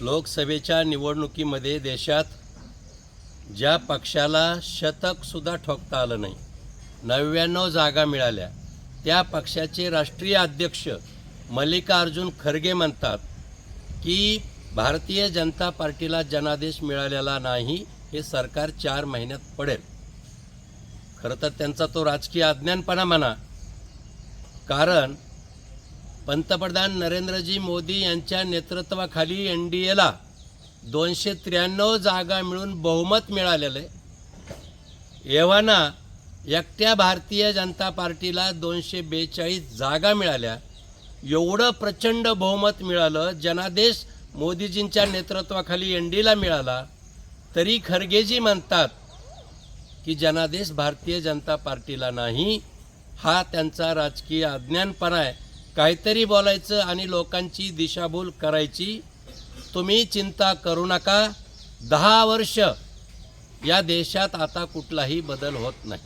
लोकसभेच्या निवडणुकीमध्ये देशात ज्या पक्षाला शतकसुद्धा ठोकता आलं नाही नव्याण्णव जागा मिळाल्या त्या पक्षाचे राष्ट्रीय अध्यक्ष मल्लिकार्जुन खरगे म्हणतात की भारतीय जनता पार्टीला जनादेश मिळालेला नाही हे सरकार चार महिन्यात पडेल. खरं तर त्यांचा तो राजकीय अज्ञानपणा म्हणा. कारण पंतप्रधान नरेंद्रजी मोदी यांच्या नेतृत्वाखाली एन डी एला दोनशे त्र्याण्णव जागा मिळून बहुमत मिळालेलं आहे. एव्हाना एकट्या भारतीय जनता पार्टीला दोनशे बेचाळीस जागा मिळाल्या. एवढं प्रचंड बहुमत मिळालं जनादेश मोदीजींच्या नेतृत्वाखाली एन डीला मिळाला. तरी खरगेजी म्हणतात की जनादेश भारतीय जनता पार्टीला नाही हा त्यांचा राजकीय अज्ञानपणा आहे. काहीतरी बोलायचं आणि लोकांची दिशाभूल करायची तुम्ही चिंता करू नका. दहा वर्ष या देशात आता कुठलाही बदल होत नाही.